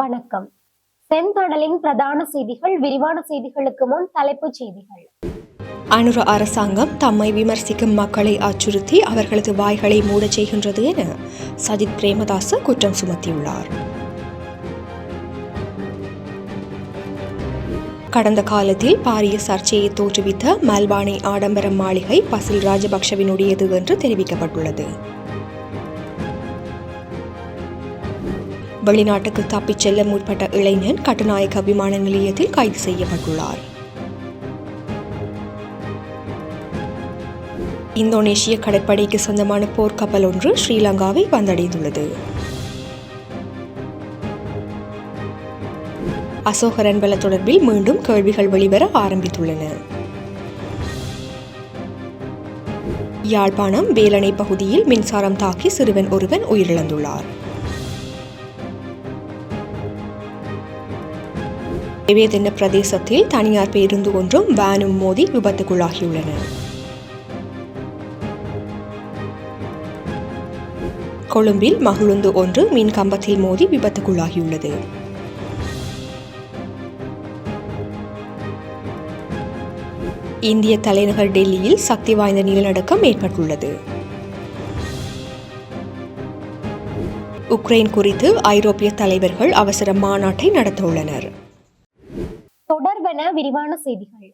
வணக்கம். செந்தடலின் பிரதான செய்திகள் விரிவான செய்திகளுக்கு முன் தலைப்புச் செய்திகள். அனுர அரசாங்கம் தம்மை விமர்சிக்கும் மக்களை அச்சுறுத்தி அவர்களது வாய்களை மூடச் செய்கின்றது என சஜித் பிரேமதாச குற்றம் சுமத்தியுள்ளார். கடந்த காலத்தில் பாரிய சர்ச்சையை தோற்றுவித்த மல்பானை ஆடம்பரம் மாளிகை பசில் ராஜபக்ஷவினுடையது என்று தெரிவிக்கப்பட்டுள்ளது. வெளிநாட்டுக்கு தப்பிச் செல்ல முற்பட்ட இளைஞன் கட்டுநாயக்க விமான நிலையத்தில் கைது செய்யப்பட்டுள்ளார். இந்தோனேஷிய கடற்படைக்கு சொந்தமான போர்க்கப்பல் ஒன்று ஸ்ரீலங்காவை வந்தடைந்துள்ளது. அசோகரன் பல தொடர்பில் மீண்டும் கேள்விகள் வெளிவர ஆரம்பித்துள்ளன. யாழ்ப்பாணம் வேலணை பகுதியில் மின்சாரம் தாக்கி சிறுவன் ஒருவன் உயிரிழந்துள்ளார். நிவேதன பிரதேசத்தில் தனியார் பேருந்து ஒன்றும் வேனும் மோதி விபத்துக்குள்ளாகியுள்ளன. கொழும்பில் மகிழுந்து ஒன்று மின் கம்பத்தில் மோதி விபத்துக்குள்ளாகியுள்ளது. இந்திய தலைநகர் டெல்லியில் சக்தி வாய்ந்த நிலநடுக்கம் ஏற்பட்டுள்ளது. உக்ரைன் குறித்து ஐரோப்பிய தலைவர்கள் அவசர மாநாட்டை நடத்தவுள்ளனர். தொடர்பென விரிவான செய்திகள்.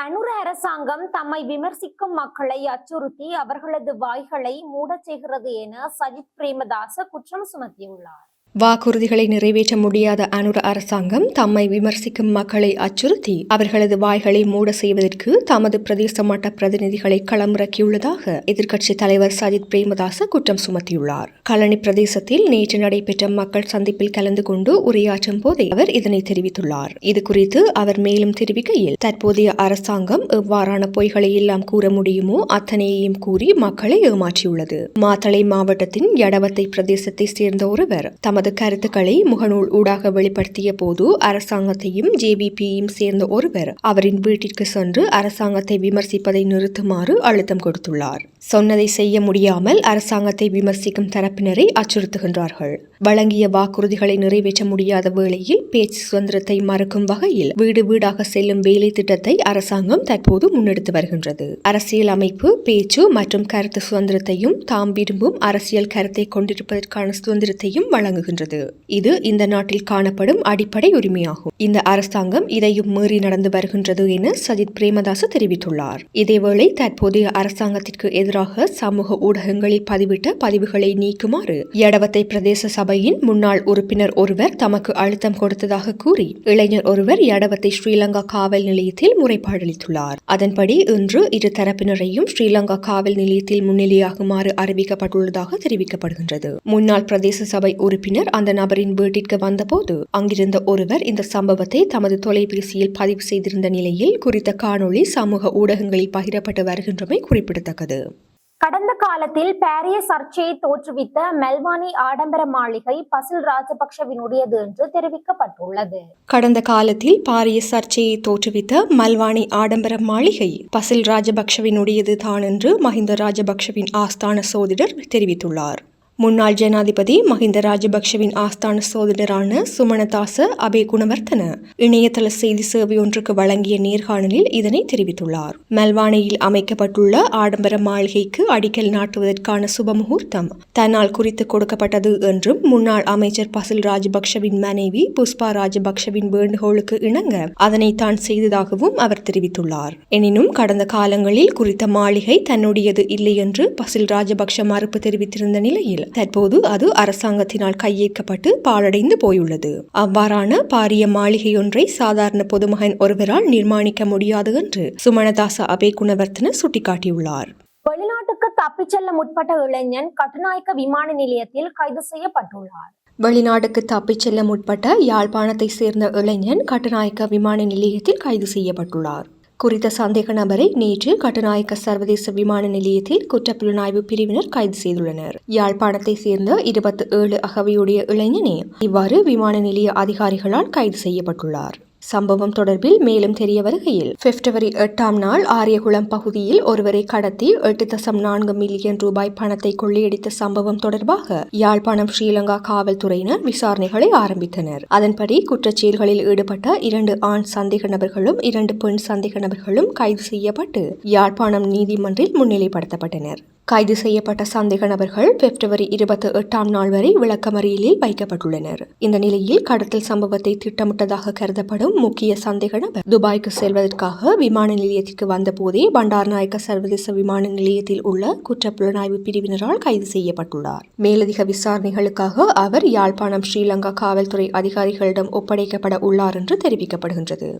அனுர அரசாங்கம் தம்மை விமர்சிக்கும் மக்களை அச்சுறுத்தி அவர்களது வாய்களை மூடச் செய்கிறது என சஜித் பிரேமதாச குற்றம் சுமத்தியுள்ளார். வாக்குறுதிகளை நிறைவேற்ற முடியாத அனுர அரசாங்கம் தம்மை விமர்சிக்கும் மக்களை அச்சுறுத்தி அவர்களது வாய்களை மூட செய்வதற்கு தமது பிரதேச மட்ட பிரதிநிதிகளை களமிறக்கியுள்ளதாக எதிர்க்கட்சித் தலைவர் சஜித் பிரேமதாச குற்றம் சுமத்தியுள்ளார். கலனி பிரதேசத்தில் நேற்று நடைபெற்ற மக்கள் சந்திப்பில் கலந்து கொண்டு உரையாற்றும் போதே அவர் இதனை தெரிவித்துள்ளார். இது குறித்து அவர் மேலும் தெரிவிக்கையில் தற்போதைய அரசாங்கம் எவ்வாறான பொய்களை எல்லாம் கூற முடியுமோ அத்தனையையும் கூறி மக்களை ஏமாற்றியுள்ளது. மாத்தளை மாவட்டத்தின் எடவத்தை பிரதேசத்தை சேர்ந்த ஒருவர் தமது கருத்துக்களை முகநூல் ஊடாக வெளிப்படுத்திய போது அரசாங்கத்தையும் ஜேபிபியும் சேர்ந்த ஒருவர் அவரின் வீட்டிற்கு சென்று அரசாங்கத்தை விமர்சிப்பதை நிறுத்துமாறு அழுத்தம் கொடுத்துள்ளார். சொன்னதை செய்ய முடியாமல் அரசாங்கத்தை விமர்சிக்கும் தரப்பினரை அச்சுறுத்துகின்றார்கள். வழங்கிய வாக்குறுதிகளை நிறைவேற்ற முடியாத வேளையில் பேச்சு சுதந்திரத்தை மறுக்கும் வகையில் வீடு வீடாக செல்லும் வேலை திட்டத்தை அரசாங்கம் தற்போது முன்னெடுத்து வருகின்றது. அரசியல் அமைப்பு பேச்சு மற்றும் கருத்து சுதந்திரத்தையும் தாம் விரும்பும் அரசியல் கருத்தை கொண்டிருப்பதற்கான சுதந்திரத்தையும் வழங்குகின்றது இது இந்த நாட்டில் காணப்படும் அடிப்படை உரிமையாகும். இந்த அரசாங்கம் இதையும் மீறி நடந்து வருகின்றது என சஜித் பிரேமதாச தெரிவித்துள்ளார். இதேவேளை தற்போதைய அரசாங்கத்திற்கு எதிராக சமூக ஊடகங்களில் பதிவிட்ட பதிவுகளை நீக்குமாறு எடவத்தை பிரதேச சபையின் முன்னாள் உறுப்பினர் ஒருவர் தமக்கு அழுத்தம் கொடுத்ததாக கூறி இளைஞர் ஒருவர் எடவத்தை ஸ்ரீலங்கா காவல் நிலையத்தில் முறைப்பாடளித்துள்ளார் அதன்படி இன்று இரு தரப்பினரையும் ஸ்ரீலங்கா காவல் நிலையத்தில் முன்னிலையாகுமாறு அறிவிக்கப்பட்டுள்ளதாக தெரிவிக்கப்படுகின்றது. முன்னாள் பிரதேச சபை உறுப்பினர் அந்த நபரின் வீட்டிற்கு வந்தபோது அங்கிருந்த ஒருவர் இந்த சம்பவத்தை தமது தொலைபேசியில் பதிவு செய்திருந்த நிலையில் குறித்த காணொளி சமூக ஊடகங்களில் பகிரப்பட்டு வருகின்றமை குறிப்பிடத்தக்கது. கடந்த காலத்தில் பாரிய சர்ச்சையை தோற்றுவித்த மெல்வானி ஆடம்பர மாளிகை பசில் ராஜபக்ஷவினுடையது என்று தெரிவிக்கப்பட்டுள்ளது. கடந்த காலத்தில் பாரிய சர்ச்சையை தோற்றுவித்த மல்வானி ஆடம்பர மாளிகை பசில் ராஜபக்ஷவினுடையது தான் என்று மஹிந்த ராஜபக்ஷவின் ஆஸ்தான சோதிடர் தெரிவித்துள்ளார். முன்னாள் ஜனாதிபதி மஹிந்த ராஜபக்ஷவின் ஆஸ்தான சோதனரான சுமணதாச அபே குணவர்த்தன இணையதள செய்தி சேவை ஒன்றுக்கு வழங்கிய நேர்காணலில் இதனை தெரிவித்துள்ளார். மெல்வானையில் அமைக்கப்பட்டுள்ள ஆடம்பர மாளிகைக்கு அடிக்கல் நாட்டுவதற்கான சுப முகூர்த்தம். தன்னால் குறித்து கொடுக்கப்பட்டது என்றும் முன்னாள் அமைச்சர் பசில் ராஜபக்ஷவின் மனைவி புஷ்பா ராஜபக்ஷவின் வேண்டுகோளுக்கு இணங்க அதனை தான் செய்ததாகவும் அவர் தெரிவித்துள்ளார். எனினும் கடந்த காலங்களில் குறித்த மாளிகை தன்னுடையது இல்லை என்று பசில் ராஜபக்ஷ மறுப்பு தெரிவித்திருந்த நிலையில் தற்போது அது அரசாங்கத்தினால் கையேற்கப்பட்டு பாழடைந்து போயுள்ளது. அவ்வாறான பாரிய மாளிகையொன்றை சாதாரண பொதுமகன் ஒருவரால் நிர்மாணிக்க முடியாது என்று சுமணதாச அபே குணவர்த்தன சுட்டிக்காட்டியுள்ளார். வெளிநாட்டுக்கு தப்பிச் செல்ல முற்பட்ட இளைஞன் கட்டுநாயக்க விமான நிலையத்தில் கைது செய்யப்பட்டுள்ளார். வெளிநாடுக்கு தப்பிச் செல்ல முற்பட்ட யாழ்ப்பாணத்தை சேர்ந்த இளைஞன் கட்டுநாயக்க விமான நிலையத்தில் கைது செய்யப்பட்டுள்ளார். குறித்த சந்தேக நபரை நேற்று கட்டுநாயக்க சர்வதேச விமான நிலையத்தில் குற்றப்புலனாய்வு பிரிவினர் கைது செய்துள்ளனர். யாழ்ப்பாணத்தை சேர்ந்த இருபத்தி ஏழு அகவையுடைய இளைஞனே இவ்வாறு விமான நிலைய அதிகாரிகளால் கைது செய்யப்பட்டுள்ளார். சம்பவம் தொடர்பில் மேலும் தெரிய வருகையில் பிப்ரவரி எட்டாம் நாள் ஆரியகுளம் பகுதியில் ஒருவரை கடத்தி எட்டு தசம் நான்கு மில்லியன் ரூபாய் பணத்தை கொள்ளையடித்த சம்பவம் தொடர்பாக யாழ்ப்பாணம் ஸ்ரீலங்கா காவல்துறையினர் விசாரணைகளை ஆரம்பித்தனர். அதன்படி குற்றச்செயல்களில் ஈடுபட்ட இரண்டு ஆண் சந்தேக நபர்களும் இரண்டு பெண் சந்தேக நபர்களும் கைது செய்யப்பட்டு யாழ்ப்பாணம் நீதிமன்றில் முன்னிலைப்படுத்தப்பட்டனர். கைது செய்யப்பட்ட சந்தேக நபர்கள் பிப்ரவரி இருபத்தி எட்டாம் நாள் வரை விளக்கமறியலில் வைக்கப்பட்டுள்ளனர். இந்த நிலையில் கடத்தல் சம்பவத்தை திட்டமிட்டதாக கருதப்படும் முக்கிய சந்தேக நபர் துபாய்க்கு செல்வதற்காக விமான நிலையத்திற்கு வந்தபோதே பண்டார்நாயக்க சர்வதேச விமான நிலையத்தில் உள்ள குற்றப்புலனாய்வு பிரிவினரால் கைது செய்யப்பட்டுள்ளார். மேலதிக விசாரணைகளுக்காக அவர் யாழ்ப்பாணம் ஸ்ரீலங்கா காவல்துறை அதிகாரிகளிடம் ஒப்படைக்கப்பட உள்ளார் என்று தெரிவிக்கப்படுகின்றது.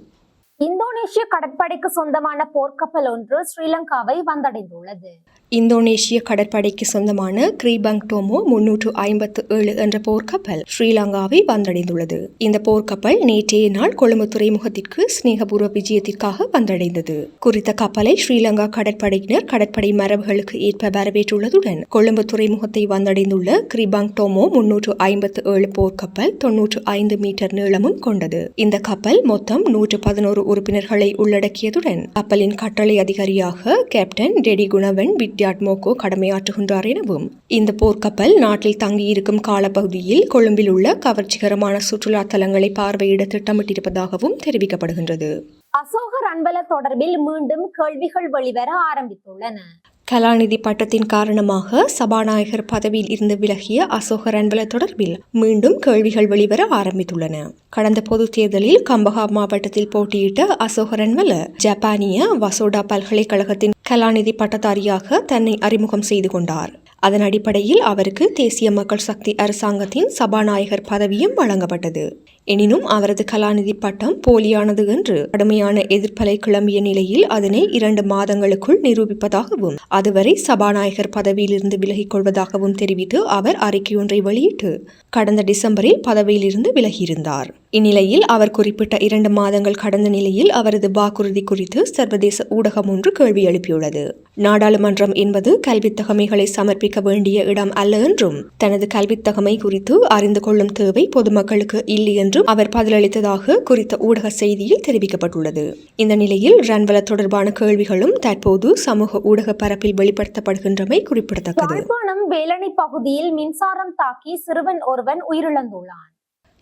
இந்தோனேஷிய கடற்படைக்கு சொந்தமான போர்க்கப்பல் ஒன்று ஸ்ரீலங்காவை வந்தடைந்துள்ளது. இந்தோனேஷிய கடற்படைக்கு சொந்தமான கிரீபங் டோமோ முன்னூற்று ஐம்பத்து ஏழு என்ற போர்க்கப்பல் ஸ்ரீலங்காவை வந்தடைந்துள்ளது. இந்த போர்க்கப்பல் நேற்றைய நாள் கொழும்பு துறைமுகத்திற்கு ஸ்நேகபூர்வ விஜயத்திற்காக வந்தடைந்தது. குறித்த கப்பலை ஸ்ரீலங்கா கடற்படையினர் கடற்படை மரபுகளுக்கு ஏற்ப வரவேற்றுள்ளதுடன் கொழும்பு துறைமுகத்தை வந்தடைந்துள்ள கிரிபாங் டோமோ முன்னூற்று ஐம்பத்து ஏழு போர்க்கப்பல் தொன்னூற்று ஐந்து மீட்டர் நீளமும் கொண்டது. இந்த கப்பல் மொத்தம் நூற்று பதினோரு உறுப்பினர்களை உள்ளடக்கியதுடன் கப்பலின் கட்டளை அதிகாரியாக கேப்டன் டெடி குணவன் மோகோ கடமையாற்றுகின்றார் எனவும் இந்த போர்க்கப்பல் நாட்டில் தங்கியிருக்கும் காலப்பகுதியில் கொழும்பில் உள்ள கவர்ச்சிகரமான சுற்றுலா தலங்களை பார்வையிட திட்டமிட்டிருப்பதாகவும் தெரிவிக்கப்படுகின்றது. அசோகர் அன்பல தொடர்பில் மீண்டும் கேள்விகள் வெளிவர ஆரம்பித்துள்ளன. கலாநிதி பட்டத்தின் காரணமாக சபாநாயகர் பதவியில் இருந்து விலகிய அசோக ரன்பல தொடர்பில் மீண்டும் கேள்விகள் வெளிவர ஆரம்பித்துள்ளன. கடந்த பொதுத் தேர்தலில் கம்பஹா மாவட்டத்தில் போட்டியிட்ட அசோக ரன்வல ஜப்பானிய வசோடா பல்கலைக்கழகத்தின் கலாநிதி பட்டதாரியாக தன்னை அறிமுகம் செய்து கொண்டார். அதன் அடிப்படையில் அவருக்கு தேசிய மக்கள் சக்தி அரசாங்கத்தின் சபாநாயகர் பதவியும் வழங்கப்பட்டது. எனினும் அவரது கலாநிதி பட்டம் போலியானது என்று கடுமையான எதிர்ப்பலை கிளம்பிய நிலையில் அதனை இரண்டு மாதங்களுக்குள் நிரூபிப்பதாகவும் அதுவரை சபாநாயகர் பதவியிலிருந்து விலகிக் கொள்வதாகவும் தெரிவித்து அவர் அறிக்கையொன்றை வெளியிட்டு கடந்த டிசம்பரில் பதவியிலிருந்து விலகியிருந்தார். இந்நிலையில் அவர் குறிப்பிட்ட இரண்டு மாதங்கள் கடந்த நிலையில் அவரது வாக்குறுதி குறித்து சர்வதேச ஊடகம் ஒன்று கேள்வி எழுப்பியுள்ளது. நாடாளுமன்றம் என்பது கல்வித் தகமைகளை சமர்ப்பிக்க வேண்டிய இடம் அல்ல என்றும் தனது கல்வித் தகமை குறித்து அறிந்து கொள்ளும் தேவை பொதுமக்களுக்கு இல்லை என்றும் அவர் பதிலளித்ததாக குறித்த ஊடக செய்தியில் தெரிவிக்கப்பட்டுள்ளது. இந்த நிலையில் ரன்வல தொடர்பான கேள்விகளும் தற்போது சமூக ஊடக பரப்பில் வெளிப்படுத்தப்படுகின்றமை குறிப்பிடத்தக்கது. யாழ்ப்பாணம் வேலணை பகுதியில் மின்சாரம் தாக்கி சிறுவன் ஒருவன் உயிரிழந்துள்ளான்.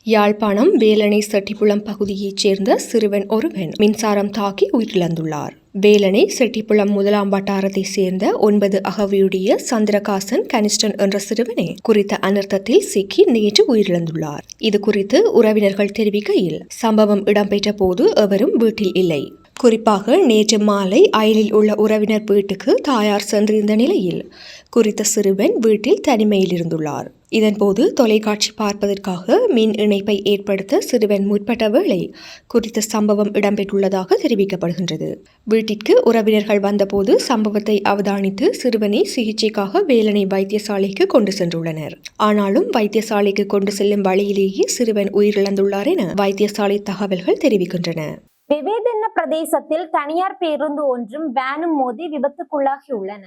யாழ்ப்பாணம் வேலனை செட்டிப்புளம் பகுதியைச் சேர்ந்த சிறுவன் ஒருவன் மின்சாரம் தாக்கி உயிரிழந்துள்ளார். வேலனை செட்டிப்புளம் முதலாம் வட்டாரத்தைச் சேர்ந்த ஒன்பது அகவியுடைய சந்திரகாசன் கனிஷ்டன் என்ற சிறுவனே குறித்த அனர்த்தத்தில் சிக்கி நேற்று உயிரிழந்துள்ளார். இது குறித்து உறவினர்கள் தெரிவிக்கையில் சம்பவம் இடம்பெற்ற போது எவரும் வீட்டில் இல்லை. குறிப்பாக நேற்று மாலை அயலில் உள்ள உறவினர் வீட்டுக்கு தாயார் சென்றிருந்த நிலையில் குறித்த சிறுவன் வீட்டில் தனிமையில் இருந்துள்ளார் இதன்போது தொலைக்காட்சி பார்ப்பதற்காக மின் இணைப்பை ஏற்படுத்த சிறுவன் முற்பட்ட வேளை குறித்த சம்பவம் இடம்பெற்றுள்ளதாக தெரிவிக்கப்படுகின்றது. வீட்டிற்கு உறவினர்கள் வந்தபோது சம்பவத்தை அவதானித்து சிறுவனை சிகிச்சைக்காக வேலனை வைத்தியசாலைக்கு கொண்டு சென்றுள்ளனர். ஆனாலும் வைத்தியசாலைக்கு கொண்டு செல்லும் வழியிலேயே சிறுவன் உயிரிழந்துள்ளார் என வைத்தியசாலை தகவல்கள் தெரிவிக்கின்றன. விவேதன்ன பிரதேசத்தில் தனியார் பேருந்து ஒன்றும் வேனும் மோதி விபத்துக்குள்ளாகியுள்ளன?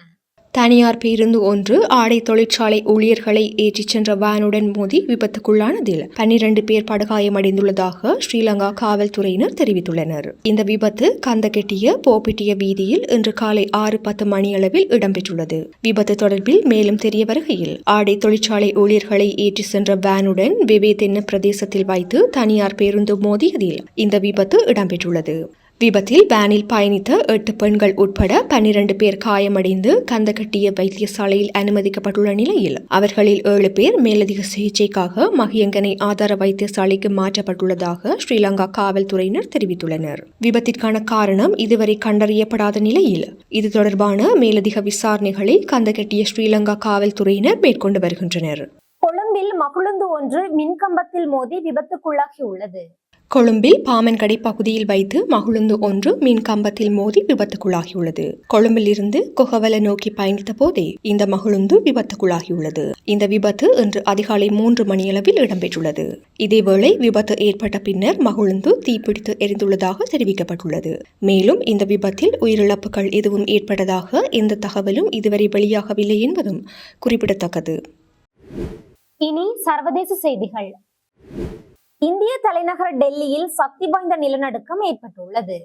தனியார் பேருந்து ஒன்று ஆடை தொழிற்சாலை ஊழியர்களை ஏற்றிச் சென்ற வேனுடன் மோதி விபத்துக்குள்ளானதில் பன்னிரண்டு பேர் படுகாயமடைந்துள்ளதாக ஸ்ரீலங்கா காவல்துறையினர் தெரிவித்துள்ளனர். இந்த விபத்து கந்தகெட்டிய போப்பிட்டிய வீதியில் இன்று காலை ஆறு பத்து மணியளவில் இடம்பெற்றுள்ளது. விபத்து தொடர்பில் மேலும் தெரிய வருகையில் ஆடை தொழிற்சாலை ஊழியர்களை ஏற்றிச் சென்ற வேனுடன் விவேதென்ன பிரதேசத்தில் வைத்து தனியார் பேருந்து மோதியதில் இந்த விபத்து இடம்பெற்றுள்ளது. விபத்தில் வேனில் பயணித்த எட்டு பெண்கள் உட்பட பன்னிரண்டு பேர் காயமடைந்து கந்தகட்டிய வைத்தியசாலையில் அனுமதிக்கப்பட்டுள்ள நிலையில் அவர்களில் ஏழு பேர் மேலதிக சிகிச்சைக்காக மகியங்கனை ஆதார வைத்தியசாலைக்கு மாற்றப்பட்டுள்ளதாக ஸ்ரீலங்கா காவல்துறையினர் தெரிவித்துள்ளனர். விபத்திற்கான காரணம் இதுவரை கண்டறியப்படாத நிலையில் இது தொடர்பான மேலதிக விசாரணைகளை கந்தகட்டிய ஸ்ரீலங்கா காவல்துறையினர் மேற்கொண்டு வருகின்றனர். கொழும்பில் மகுழுந்து ஒன்று மின்கம்பத்தில் மோதி விபத்துக்குள்ளாகியுள்ளது. கொழும்பில் பாமன்கடை பகுதியில் வைத்து மகுழுந்து ஒன்று மின் கம்பத்தில் மோதி விபத்துக்குள்ளாகியுள்ளது. கொழும்பில் இருந்து கொகவல நோக்கி பயணித்த போதே இந்த மகுழுந்து விபத்துக்குள்ளாகியுள்ளது. இந்த விபத்து இன்று அதிகாலை மூன்று மணியளவில் இடம்பெற்றுள்ளது. இதேவேளை விபத்து ஏற்பட்ட பின்னர் மகுழுந்து தீப்பிடித்து எரிந்துள்ளதாக தெரிவிக்கப்பட்டுள்ளது. மேலும் இந்த விபத்தில் உயிரிழப்புகள் எதுவும் ஏற்பட்டதாக எந்த தகவலும் இதுவரை வெளியாகவில்லை என்பதும் குறிப்பிடத்தக்கது. இனி சர்வதேச செய்திகள். இந்திய தலைநகர் டெல்லியில் சக்தி வாய்ந்த நிலநடுக்கம் ஏற்பட்டுள்ளது.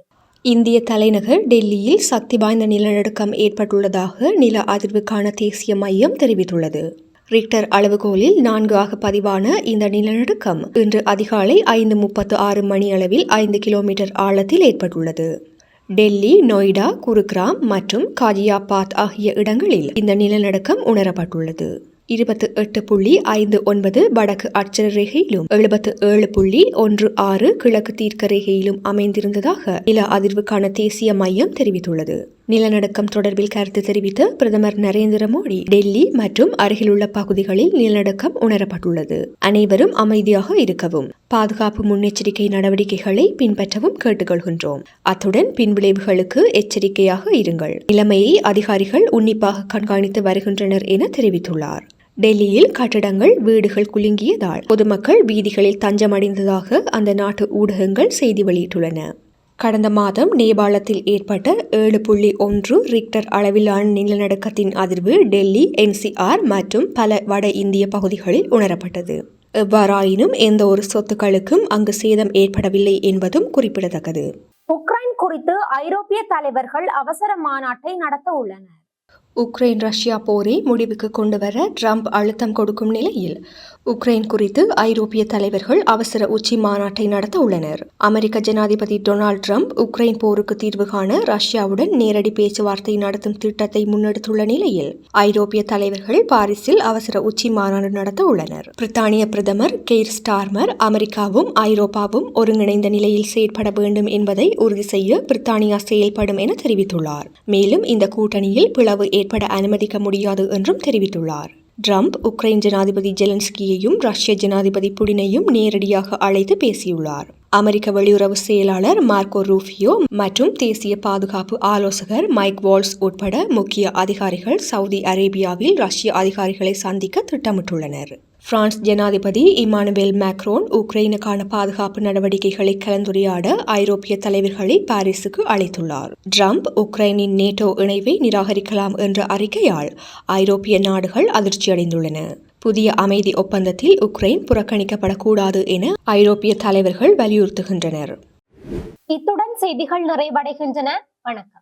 இந்திய தலைநகர் டெல்லியில் சக்தி வாய்ந்த நிலநடுக்கம் ஏற்பட்டுள்ளதாக நில அதிர்வுக்கான தேசிய மையம் தெரிவித்துள்ளது. ரிக்டர் அளவுகோலில் நான்கு ஆக பதிவான இந்த நிலநடுக்கம் இன்று அதிகாலை ஐந்து முப்பத்து ஆறு மணி அளவில் ஐந்து கிலோமீட்டர் ஆழத்தில் ஏற்பட்டுள்ளது. டெல்லி நொய்டா குருகிராம் மற்றும் காஜியாபாத் ஆகிய இடங்களில் இந்த நிலநடுக்கம் உணரப்பட்டுள்ளது. இருபத்து எட்டு புள்ளி ஐந்து ஒன்பது வடக்கு அட்சர ரேகையிலும் எழுபத்து ஏழு புள்ளி ஒன்று ஆறு கிழக்கு தீர்க்க ரேகையிலும் அமைந்திருந்ததாக நில அதிர்வுக்கான தேசிய மையம் தெரிவித்துள்ளது. நிலநடுக்கம் தொடர்பில் கருத்து தெரிவித்த பிரதமர் நரேந்திர மோடி டெல்லி மற்றும் அருகிலுள்ள பகுதிகளில் நிலநடுக்கம் உணரப்பட்டுள்ளது. அனைவரும் அமைதியாக இருக்கவும் பாதுகாப்பு முன்னெச்சரிக்கை நடவடிக்கைகளை பின்பற்றவும் கேட்டுக்கொள்கின்றோம். அத்துடன் பின்விளைவுகளுக்கு எச்சரிக்கையாக இருங்கள். நிலைமையை அதிகாரிகள் உன்னிப்பாக கண்காணித்து வருகின்றனர் என தெரிவித்துள்ளார். டெல்லியில் கட்டடங்கள் வீடுகள் குலுங்கியதால் பொதுமக்கள் வீதிகளில் தஞ்சமடைந்ததாக அந்த நாட்டு ஊடகங்கள் செய்தி வெளியிட்டுள்ளன. கடந்த மாதம் நேபாளத்தில் ஏற்பட்ட ஏழு புள்ளி ஒன்று ரிக்டர் அளவிலான நிலநடுக்கத்தின் அதிர்வு டெல்லி என்சிஆர் மற்றும் பல வட இந்திய பகுதிகளில் உணரப்பட்டது. எவ்வாறாயினும் எந்த ஒரு சொத்துக்களுக்கும் அங்கு சேதம் ஏற்படவில்லை என்பதும் குறிப்பிடத்தக்கது. உக்ரைன் குறித்து ஐரோப்பிய தலைவர்கள் அவசர மாநாட்டை நடத்த உள்ளனர். உக்ரைன் ரஷ்யா போரை முடிவுக்கு கொண்டு வர ட்ரம்ப் அழுத்தம் கொடுக்கும் நிலையில் உக்ரைன் குறித்து ஐரோப்பிய தலைவர்கள் அவசர உச்சி மாநாட்டை நடத்த உள்ளனர். அமெரிக்க ஜனாதிபதி டொனால்ட் ட்ரம்ப் உக்ரைன் போருக்கு தீர்வு காண ரஷ்யாவுடன் நேரடி பேச்சுவார்த்தை நடத்தும் திட்டத்தை முன்னெடுத்துள்ள நிலையில் ஐரோப்பிய தலைவர்கள் பாரிஸில் அவசர உச்சி மாநாடு நடத்த உள்ளனர். பிரித்தானிய பிரதமர் கெய்ர் ஸ்டார்மர் அமெரிக்காவும் ஐரோப்பாவும் ஒருங்கிணைந்த நிலையில் செயற்பட வேண்டும் என்பதை உறுதி செய்ய பிரித்தானியா செயல்படும் என தெரிவித்துள்ளார். மேலும் இந்த கூட்டணியில் பிளவு ஏற்பட அனுமதிக்க முடியாது என்றும் தெரிவித்துள்ளார். ட்ரம்ப் உக்ரைன் ஜனாதிபதி ஜெலன்ஸ்கியையும் ரஷ்ய ஜனாதிபதி புடினையும் நேரடியாக அழைத்து பேசியுள்ளார். அமெரிக்க வெளியுறவு செயலாளர் மார்க்கோ ரூஃபியோ மற்றும் தேசிய பாதுகாப்பு ஆலோசகர் மைக் வால்ஸ் உட்பட முக்கிய அதிகாரிகள் சவுதி அரேபியாவில் ரஷ்ய அதிகாரிகளை சந்திக்க திட்டமிட்டுள்ளனர். பிரான்ஸ் ஜனாதிபதி இமானுவேல் மேக்ரோன் உக்ரைனுக்கான பாதுகாப்பு நடவடிக்கைகளை கலந்துரையாட ஐரோப்பிய தலைவர்களை பாரிஸுக்கு அழைத்துள்ளார். ட்ரம்ப் உக்ரைனின் நேட்டோ இணைவை நிராகரிக்கலாம் என்ற அறிக்கையால் ஐரோப்பிய நாடுகள் அதிர்ச்சியடைந்துள்ளன. புதிய அமைதி ஒப்பந்தத்தில் உக்ரைன் புறக்கணிக்கப்படக்கூடாது என ஐரோப்பிய தலைவர்கள் வலியுறுத்துகின்றனர். இத்துடன் செய்திகள் நிறைவடைகின்றன. வணக்கம்.